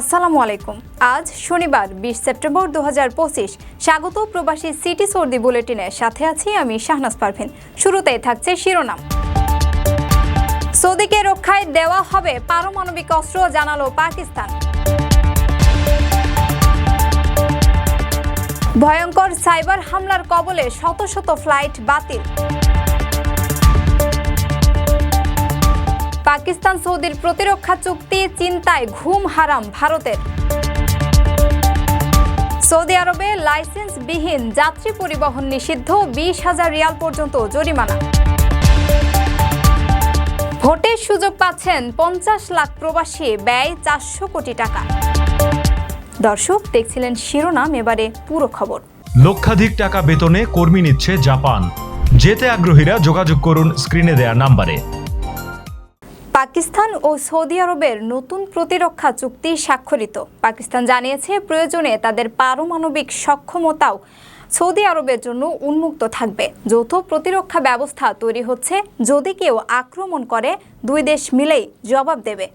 আসসালামু আলাইকুম। আজ শনিবার, বিশ সেপ্টেম্বর দুহাজার পঁচিশ। স্বাগত প্রবাসী সিটি সর্দি বুলেটিনের সাথে আছি আমি শাহনাজ পারভিন। শুরুতেই থাকছে শিরোনাম। সৌদিকে রক্ষায় দেওয়া হবে পারমাণবিক অস্ত্র, জানালো পাকিস্তান। ভয়ঙ্কর সাইবার হামলার কবলে শত শত ফ্লাইট বাতিল। পাকিস্তান সৌদির প্রতিরক্ষা চুক্তি চিন্তায় ঘুম হারাম ভারতের। সৌদি আরবে লাইসেন্সবিহীন যাত্রী পরিবহন নিষিদ্ধ, বিশ হাজার রিয়াল পর্যন্ত জরিমানা। ভোটের সুযোগ পাচ্ছেন পঞ্চাশ লাখ প্রবাসী, ব্যয় চারশো কোটি টাকা। দর্শক, দেখছিলেন শিরোনাম, এবারে পুরো খবর। লক্ষাধিক টাকা বেতনে কর্মী নিচ্ছে জাপান। যেতে আগ্রহীরা যোগাযোগ করুন স্ক্রিনে দেয়া নাম্বারে। পাকিস্তান ও সৌদি আরবের নতুন প্রতিরক্ষা চুক্তি স্বাক্ষরিত। পাকিস্তান জানিয়েছে, প্রয়োজনে তাদের পারমাণবিক সক্ষমতাও সৌদি আরবের জন্য উন্মুক্ত থাকবে। যৌথ প্রতিরক্ষা ব্যবস্থা তৈরি হচ্ছে যদি কেউ আক্রমণ করে, দুই দেশ মিলেই জবাব দেবে।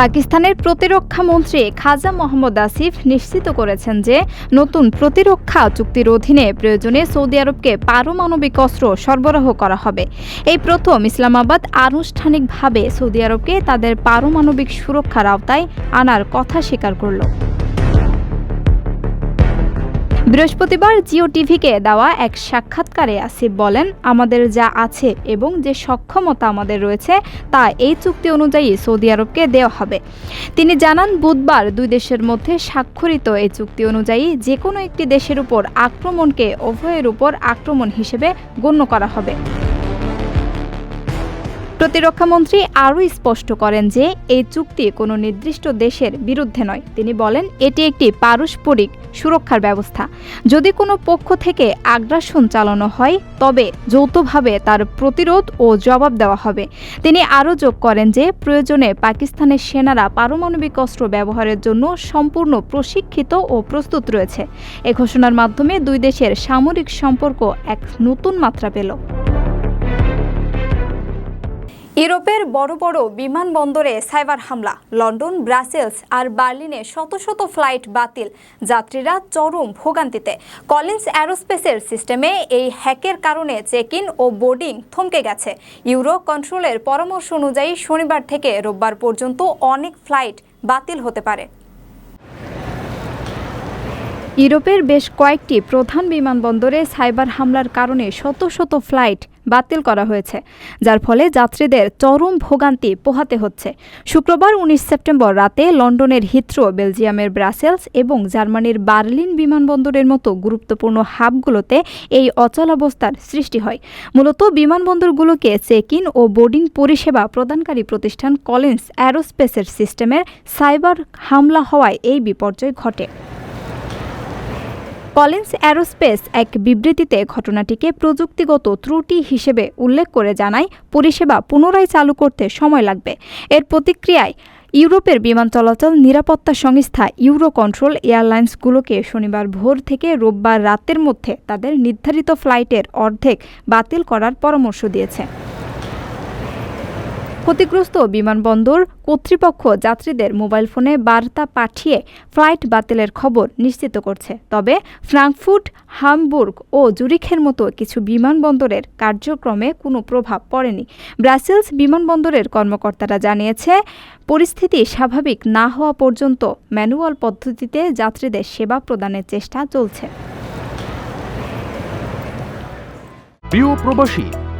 পাকিস্তানের প্রতিরক্ষা মন্ত্রী খাজা মোহাম্মদ আসিফ নিশ্চিত করেছেন যে নতুন প্রতিরক্ষা চুক্তির অধীনে প্রয়োজনে সৌদি আরবকে পারমাণবিক অস্ত্র সরবরাহ করা হবে। এই প্রথম ইসলামাবাদ আনুষ্ঠানিকভাবে সৌদি আরবকে তাদের পারমাণবিক সুরক্ষার আওতায় আনার কথা স্বীকার করল। বৃহস্পতিবার জিও টিভিকে দেওয়া এক সাক্ষাৎকারে আসিফ বলেন, আমাদের যা আছে এবং যে সক্ষমতা আমাদের রয়েছে, তা এই চুক্তি অনুযায়ী সৌদি আরবকে দেওয়া হবে। তিনি জানান, বুধবার দুই দেশের মধ্যে স্বাক্ষরিত এই চুক্তি অনুযায়ী যে কোনো একটি দেশের উপর আক্রমণকে উভয়ের উপর আক্রমণ হিসেবে গণ্য করা হবে। প্রতিরক্ষামন্ত্রী আরও স্পষ্ট করেন যে, এই চুক্তি কোনো নির্দিষ্ট দেশের বিরুদ্ধে নয়। তিনি বলেন, এটি একটি পারস্পরিক সুরক্ষার ব্যবস্থা। যদি কোনো পক্ষ থেকে আগ্রাসন চালানো হয়, তবে যৌথভাবে তার প্রতিরোধ ও জবাব দেওয়া হবে। তিনি আরও যোগ করেন যে, প্রয়োজনে পাকিস্তানের সেনারা পারমাণবিক অস্ত্র ব্যবহারের জন্য সম্পূর্ণ প্রশিক্ষিত ও প্রস্তুত রয়েছে। এ ঘোষণার মাধ্যমে দুই দেশের সামরিক সম্পর্ক এক নতুন মাত্রা পেল। ইউরোপের বড় বড় বিমানবন্দরে সাইবার হামলা, লন্ডন, ব্রাসেলস আর বার্লিনে শত শত ফ্লাইট বাতিল, যাত্রীরা চরম ভোগান্তিতে। কলিন্স অ্যারোস্পেসের সিস্টেমে এই হ্যাকের কারণে চেক ইন ও বোর্ডিং থমকে গেছে। ইউরো কন্ট্রোলের পরামর্শ অনুযায়ী শনিবার থেকে রোববার পর্যন্ত অনেক ফ্লাইট বাতিল হতে পারে। ইউরোপের বেশ কয়েকটি প্রধান বিমানবন্দরে সাইবার হামলার কারণে শত শত ফ্লাইট বাতিল করা হয়েছে, যার ফলে যাত্রীদের চরম ভোগান্তি পোহাতে হচ্ছে। শুক্রবার উনিশ সেপ্টেম্বর রাতে লন্ডনের হিথ্রো, বেলজিয়ামের ব্রাসেলস এবং জার্মানির বার্লিন বিমানবন্দরের মতো গুরুত্বপূর্ণ হাবগুলোতে এই অচলাবস্থার সৃষ্টি হয়। মূলত বিমানবন্দরগুলোকে চেক ইন ও বোর্ডিং পরিষেবা প্রদানকারী প্রতিষ্ঠান কলিন্স অ্যারোস্পেসের সিস্টেমের সাইবার হামলা হওয়ায় এই বিপর্যয় ঘটে। কলিন্স অ্যারোস্পেস এক বিবৃতিতে ঘটনাটিকে প্রযুক্তিগত ত্রুটি হিসেবে উল্লেখ করে জানায়, পরিষেবা পুনরায় চালু করতে সময় লাগবে। এর প্রতিক্রিয়ায় ইউরোপের বিমান চলাচল নিরাপত্তা সংস্থা ইউরো কন্ট্রোল এয়ারলাইন্সগুলোকে শনিবার ভোর থেকে রোববার রাতের মধ্যে তাদের নির্ধারিত ফ্লাইটের অর্ধেক বাতিল করার পরামর্শ দিয়েছে। ক্ষতিগ্রস্ত বিমানবন্দর, কর্তৃপক্ষ যাত্রীদের মোবাইল ফোনে বার্তা পাঠিয়ে ফ্লাইট বাতিলের খবর নিশ্চিত করছে। তবে ফ্রাঙ্কফুর্ট হামবুর্গ ও জুরিখের মতো কিছু বিমানবন্দরের কার্যক্রমে কোনো প্রভাব পড়েনি। ব্রাসেলস বিমানবন্দরের কর্মকর্তারা জানিয়েছে, পরিস্থিতি স্বাভাবিক না হওয়া পর্যন্ত ম্যানুয়াল পদ্ধতিতে যাত্রীদের সেবা প্রদানের চেষ্টা চলছে। প্রিয় প্রবাসী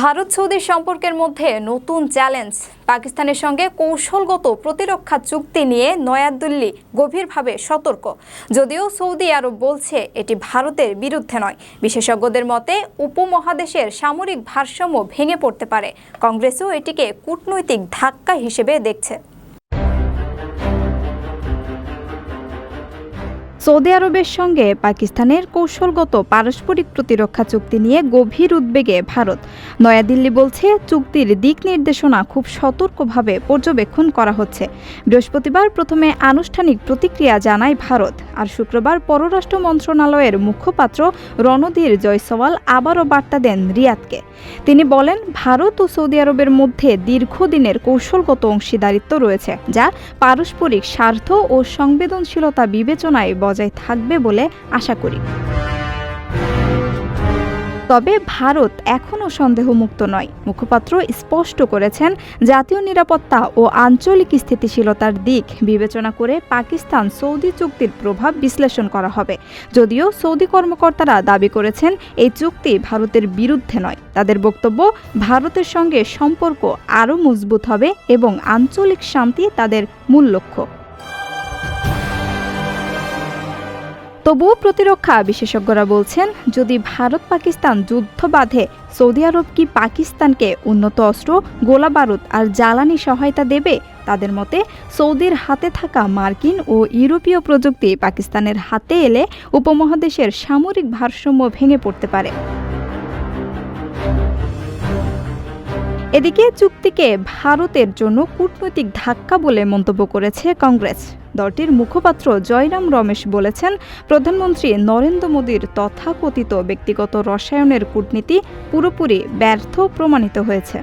ভারত সৌদি সম্পর্কের মধ্যে নতুন চ্যালেঞ্জ। পাকিস্তানের সঙ্গে কৌশলগত প্রতিরক্ষা চুক্তি নিয়ে নয়াদিল্লি গভীরভাবে সতর্ক। যদিও সৌদি আরব বলছে এটি ভারতের বিরুদ্ধে নয়। বিশেষজ্ঞদের মতে, উপমহাদেশের সামরিক ভারসাম্য ভেঙে পড়তে পারে। কংগ্রেসও এটিকে কূটনৈতিক ধাক্কা হিসেবে দেখছে। সৌদি আরবের সঙ্গে পাকিস্তানের কৌশলগত পারস্পরিক প্রতিরক্ষা চুক্তি নিয়ে গভীর উদ্বেগে ভারত। নয়াদিল্লি বলছে, চুক্তির দিক নির্দেশনা খুব সতর্কভাবে পর্যবেক্ষণ করা হচ্ছে। বৃহস্পতিবার প্রথমে আনুষ্ঠানিক প্রতিক্রিয়া জানায় ভারত। আর শুক্রবার পররাষ্ট্র মন্ত্রণালয়ের মুখপাত্র রণধীর জয়সওয়াল আবারও বার্তা দেন রিয়াদকে। তিনি বলেন, ভারত ও সৌদি আরবের মধ্যে দীর্ঘদিনের কৌশলগত অংশীদারিত্ব রয়েছে, যা পারস্পরিক স্বার্থ ও সংবেদনশীলতা বিবেচনায় বজায় থাকবে বলে আশা করি। তবে ভারত এখনও সন্দেহমুক্ত নয়। মুখপাত্র স্পষ্ট করেছেন, জাতীয় নিরাপত্তা ও আঞ্চলিক স্থিতিশীলতার দিক বিবেচনা করে পাকিস্তান সৌদি চুক্তির প্রভাব বিশ্লেষণ করা হবে। যদিও সৌদি কর্মকর্তারা দাবি করেছেন, এই চুক্তি ভারতের বিরুদ্ধে নয়। তাদের বক্তব্য, ভারতের সঙ্গে সম্পর্ক আরও মজবুত হবে এবং আঞ্চলিক শান্তি তাদের মূল লক্ষ্য। তবুও প্রতিরক্ষা বিশেষজ্ঞরা বলছেন, যদি ভারত পাকিস্তান যুদ্ধ বাঁধে, সৌদি আরব কি পাকিস্তানকে উন্নত অস্ত্র, গোলা বারুদ আর জ্বালানি সহায়তা দেবে? তাদের মতে, সৌদির হাতে থাকা মার্কিন ও ইউরোপীয় প্রযুক্তি পাকিস্তানের হাতে এলে উপমহাদেশের সামরিক ভারসাম্য ভেঙে পড়তে পারে। এদিকে চুক্তিকে ভারতের জন্য কূটনৈতিক ধাক্কা বলে মন্তব্য করেছে কংগ্রেস। দলটির মুখপাত্র জয়রাম রমেশ বলেছেন, প্রধানমন্ত্রী নরেন্দ্র মোদীর তথাকথিত ব্যক্তিগত রসায়নের কূটনীতি পুরোপুরি ব্যর্থ প্রমাণিত হয়েছে।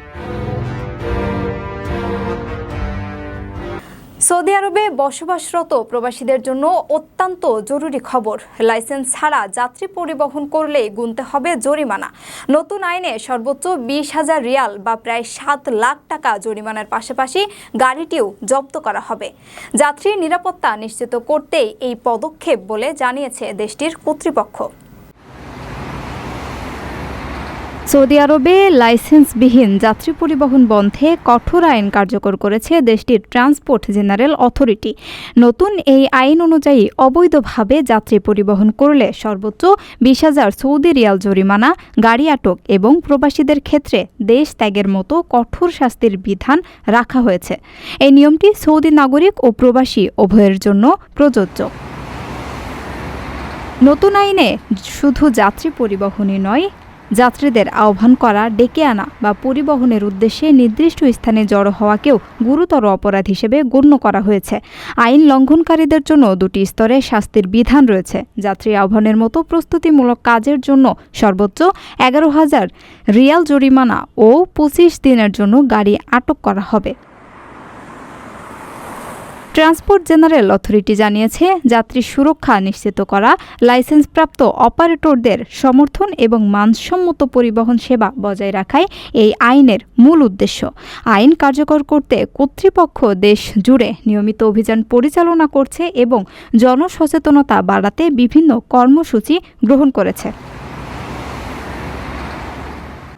সৌদি আরবে বসবাসরত প্রবাসীদের জন্য অত্যন্ত জরুরি খবর। লাইসেন্স ছাড়া যাত্রী পরিবহন করলেই গুনতে হবে জরিমানা। নতুন আইনে সর্বোচ্চ বিশ হাজার রিয়াল বা প্রায় সাত লাখ টাকা জরিমানার পাশাপাশি গাড়িটিও জব্দ করা হবে। যাত্রীর নিরাপত্তা নিশ্চিত করতেই এই পদক্ষেপ বলে জানিয়েছে দেশটির কর্তৃপক্ষ। সৌদি আরবে লাইসেন্সবিহীন যাত্রী পরিবহন বন্ধে কঠোর আইন কার্যকর করেছে দেশটির ট্রান্সপোর্ট জেনারেল অথরিটি। নতুন এই আইন অনুযায়ী অবৈধভাবে যাত্রী পরিবহন করলে সর্বোচ্চ বিশ হাজার সৌদি রিয়াল জরিমানা, গাড়ি আটক এবং প্রবাসীদের ক্ষেত্রে দেশ ত্যাগের মতো কঠোর শাস্তির বিধান রাখা হয়েছে। এই নিয়মটি সৌদি নাগরিক ও প্রবাসী উভয়ের জন্য প্রযোজ্য। নতুন আইনে শুধু যাত্রী পরিবহনই নয় যাত্রীদের আহ্বান করা, ডেকে আনা বা পরিবহনের উদ্দেশ্যে নির্দিষ্ট স্থানে জড়ো হওয়াকেও গুরুতর অপরাধ হিসেবে গণ্য করা হয়েছে। আইন লঙ্ঘনকারীদের জন্য দুটি স্তরে শাস্তির বিধান রয়েছে। যাত্রী আহ্বানের মতো প্রস্তুতিমূলক কাজের জন্য সর্বোচ্চ এগারো হাজার রিয়াল জরিমানা ও পঁচিশ দিনের জন্য গাড়ি আটক করা হবে। ট্রান্সপোর্ট জেনারেল অথরিটি জানিয়েছে, যাত্রী সুরক্ষা নিশ্চিত করা, লাইসেন্সপ্রাপ্ত অপারেটরদের সমর্থন এবং মানসম্মত পরিবহন সেবা বজায় রাখাই এই আইনের মূল উদ্দেশ্য। আইন কার্যকর করতে কর্তৃপক্ষ দেশ জুড়ে নিয়মিত অভিযান পরিচালনা করছে এবং জনসচেতনতা বাড়াতে বিভিন্ন কর্মসূচি গ্রহণ করেছে।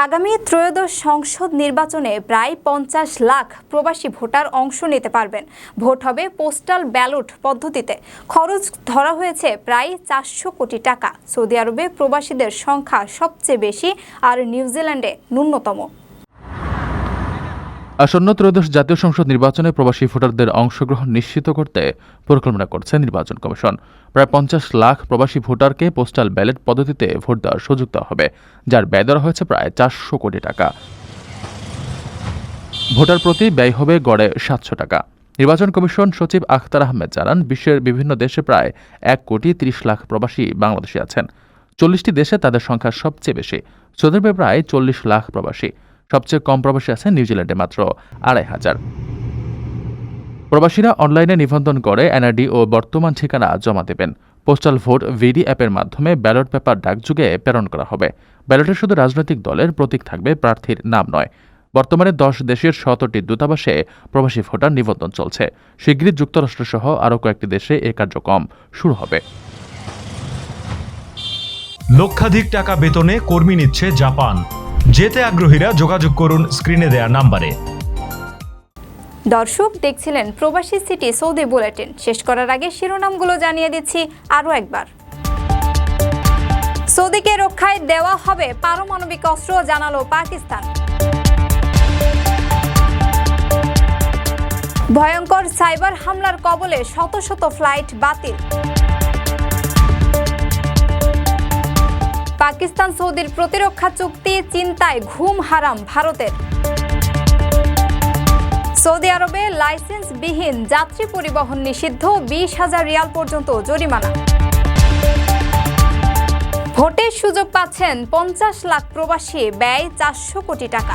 আগামী ত্রয়োদশ সংসদ নির্বাচনে প্রায় পঞ্চাশ লাখ প্রবাসী ভোটার অংশ নিতে পারবেন। ভোট হবে পোস্টাল ব্যালট পদ্ধতিতে। খরচ ধরা হয়েছে প্রায় চারশো কোটি টাকা। সৌদি আরবে প্রবাসীদের সংখ্যা সবচেয়ে বেশি আর নিউজিল্যান্ডে ন্যূনতম। আসন্ন ত্রয়োদশ জাতীয় সংসদ নির্বাচনে প্রবাসী ভোটারদের অংশগ্রহণ নিশ্চিত করতে পরিকল্পনা করছে নির্বাচন কমিশন। প্রায় পঞ্চাশ লাখ প্রবাসী ভোটারকে পোস্টাল ব্যালট পদ্ধতিতে ভোট দেওয়ার সুযোগ দেওয়া হবে, যার ব্যয় ধরা হয়েছে প্রায় চারশো কোটি টাকা। ভোটার প্রতি ব্যয় হবে গড়ে সাতশো টাকা। নির্বাচন কমিশন সচিব আখতার আহমেদ জানান, বিশ্বের বিভিন্ন দেশে প্রায় এক কোটি তিরিশ লাখ প্রবাসী বাংলাদেশে আছেন। চল্লিশটি দেশে তাদের সংখ্যা সবচেয়ে বেশি। সৌদি প্রায় চল্লিশ লাখ প্রবাসী। সবচেয়ে কম প্রবাসী আছেন নিউজিল্যান্ডে মাত্র আড়াই হাজার। প্রবাসীরা অনলাইনে নিবন্ধন করে এনআরডি ও বর্তমান ঠিকানা জমা দেবেন। পোস্টাল ভোট ভিডি অ্যাপের মাধ্যমে ব্যালট পেপার ডাকযুগে প্রেরণ করা হবে। ব্যালটে শুধু রাজনৈতিক দলের প্রতীক থাকবে, প্রার্থীর নাম নয়। বর্তমানে দশ দেশের সতেরোটি দূতাবাসে প্রবাসী ভোটার নিবন্ধন চলছে। শিগগিরই যুক্তরাষ্ট্রসহ আরও কয়েকটি দেশে এ কার্যক্রম শুরু হবে। লক্ষাধিক টাকা বেতনে কর্মী নিচ্ছে জাপান। যেতে আগ্রহীরা যোগাযোগ করুন স্ক্রিনে দেয়া নাম্বারে। দর্শক, দেখছিলেন প্রবাসী সিটি সৌদি বুলেটিন। শেষ করার আগে শিরোনামগুলো জানিয়ে দিচ্ছি আরও একবার। সৌদিকে রক্ষায় দেওয়া হবে পারমাণবিক অস্ত্র, জানালো পাকিস্তান। ভয়ঙ্কর সাইবার হামলার কবলে শত শত ফ্লাইট বাতিল। পাকিস্তান সৌদির প্রতিরক্ষা চুক্তি চিন্তায় ঘুম হারাম ভারতের। সৌদি আরবে লাইসেন্সবিহীন যাত্রী পরিবহন নিষিদ্ধ, বিশ হাজার রিয়াল পর্যন্ত জরিমানা। ভোটের সুযোগ পাচ্ছেন পঞ্চাশ লাখ প্রবাসী, ব্যয় চারশো কোটি টাকা।